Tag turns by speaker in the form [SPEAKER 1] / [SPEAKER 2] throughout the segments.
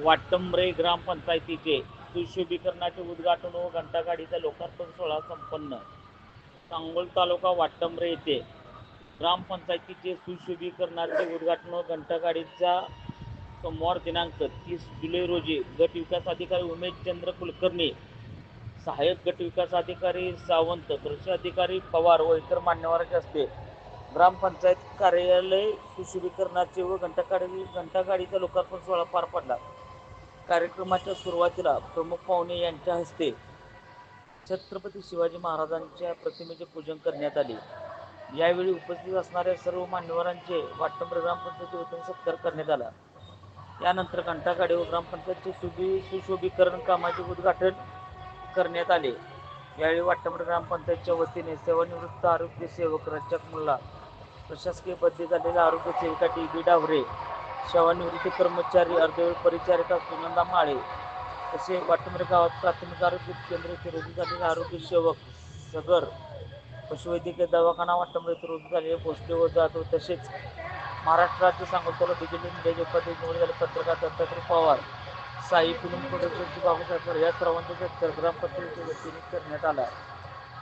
[SPEAKER 1] वाटंबरे ग्रामपंचायतीचे सुशोभीकरणाचे उद्घाटन व घंटागाडीचा लोकार्पण सोहळा संपन्न. सांगोल तालुका वाटंबरे येथे ग्रामपंचायतीचे सुशोभीकरणाचे उद्घाटन व घंटागाडीचा सोमवार दिनांक तीस जुलै रोजी गट विकास अधिकारी उमेश चंद्र कुलकर्णी सहाय्यक गट विकास अधिकारी सावंत कृषी अधिकारी पवार व इतर मान्यवरांच्या हस्ते ग्रामपंचायत कार्यालय सुशोभीकरणाचे व घंटागाडी घंटागाडीचा लोकार्पण सोहळा पार पडला. कार्यक्रमाच्या सुरुवातीला प्रमुख पाहुणे यांच्या हस्ते छत्रपती शिवाजी महाराजांच्या प्रतिमेचे पूजन करण्यात आले. यावेळी उपस्थित असणाऱ्या सर्व मान्यवरांचे वाटंबर ग्रामपंचायती वतीने सत्कार करण्यात आला. यानंतर घंटागाडी व ग्रामपंचायतचे सुबी सुशोभीकरण कामाचे उद्घाटन करण्यात आले. यावेळी वाटमर ग्रामपंचायतच्या वतीने सेवानिवृत्त आरोग्य सेवक रचक मुल्ला प्रशासकीय बदली झालेल्या आरोग्य सेविका टी बी डावरे सेवानिवृत्त कर्मचारी अर्धवेळ परिचारिका सुनंदा माळे तसे वाटंबरे गावात प्राथमिक आरोग्य केंद्र येथे रुजू झालेले आरोग्य सेवक सगर पशुवैद्यकीय दवाखाना वाटमरे येथे रुजू झालेले भोसले व जाधव तसेच महाराष्ट्र राज्य सांगोलताला डिजिटल मीडियाचे उपाध्यक्ष निवड झाले पत्रकार दत्तात्रय पवार साई फिल्म प्रोडक्शनचे बाबासाहेब या सर्वांचा सत्कार ग्रामपंचायतीच्या वतीने करण्यात आला.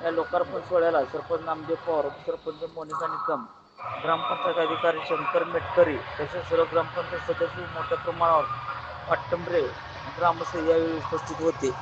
[SPEAKER 1] या लोकार्पण सोहळ्याला सरपंच नामदेव पवार उपसरपंच मोनिका निकम ग्रामपंचायत अधिकारी शंकर मेटकरी तसेच सर्व ग्रामपंचायत सदस्य मोठ्या प्रमाणावर पाटंबरे ग्रामस्थ यावेळी उपस्थित होते.